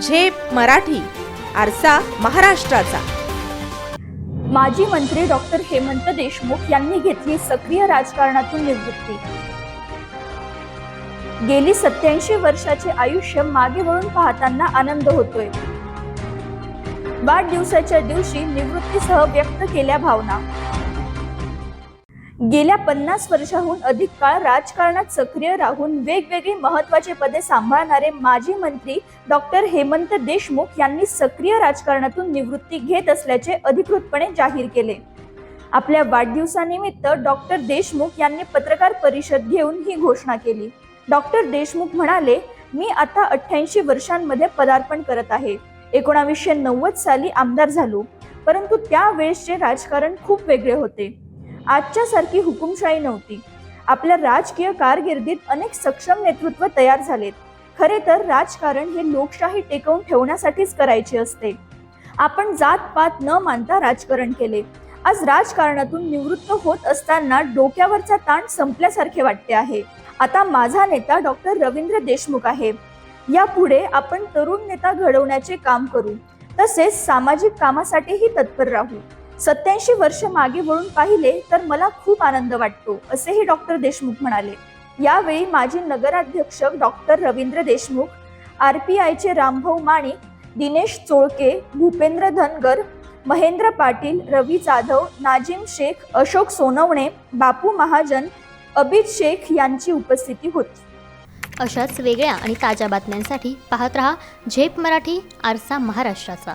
झेप मराठी आरसा महाराष्ट्राचा. माजी मंत्री डॉक्टर हेमंत देशमुख यांनी घेतली सक्रिय राजकारणातून निवृत्ती. गेली सत्याऐंशी वर्षाचे आयुष्य मागे वळून पाहताना आनंद होतोय. वाढदिवसाच्या दिवशी निवृत्तीसह व्यक्त केल्या भावना. गेल्या पन्नास वर्षाहून अधिक काळ राजकारणात सक्रिय राहून वेगवेगळी महत्वाची पदे सांभाळणारे माजी मंत्री डॉक्टर हेमंत देशमुख यांनी सक्रिय राजकारणातून निवृत्ती घेत असल्याचे अधिकृतपणे जाहीर केले. आपल्या वाढदिवसानिमित्त डॉक्टर देशमुख यांनी पत्रकार परिषद घेऊन ही घोषणा केली. डॉक्टर देशमुख म्हणाले मी आता अठ्ठ्याऐंशी वर्षांमध्ये पदार्पण करत आहे. एकोणावीसशे नव्वद साली आमदार झालो. परंतु त्यावेळेसचे राजकारण खूप वेगळे होते. आजच्या सारखी हुकुमशाही नव्हती. आपल्या राजकीय कारकिर्दीत अनेक सक्षम नेतृत्व तयार झालेत. खरे तर राजकारण हे लोकशाही टेकवून ठेवण्यासाठीच करायचे असते. आपण जात पात न मानता राजकारण केले. आज राजकारणातून निवृत्त होत असताना डोक्यावरचा ताण संपल्यासारखे वाटते आहे. आता माझा नेता डॉक्टर रवींद्र देशमुख आहे. यापुढे आपण तरुण नेता घडवण्याचे काम करू. तसेच सामाजिक कामासाठीही तत्पर राहू. सत्याऐंशी वर्ष मागे वळून पाहिले तर मला खूप आनंद वाटतो असेही डॉक्टर देशमुख म्हणाले. यावेळी माजी नगराध्यक्ष doctor Ravindra Deshmukh R P आयचे रामभाऊ माणिक दिनेश चोळके भूपेंद्र धनगर महेंद्र पाटील रवी जाधव नाजिम शेख अशोक सोनवणे बापू महाजन अबिद शेख यांची उपस्थिती होती. अशाच वेगळ्या आणि ताज्या बातम्यांसाठी पाहत रहा झेप मराठी आरसा महाराष्ट्राचा.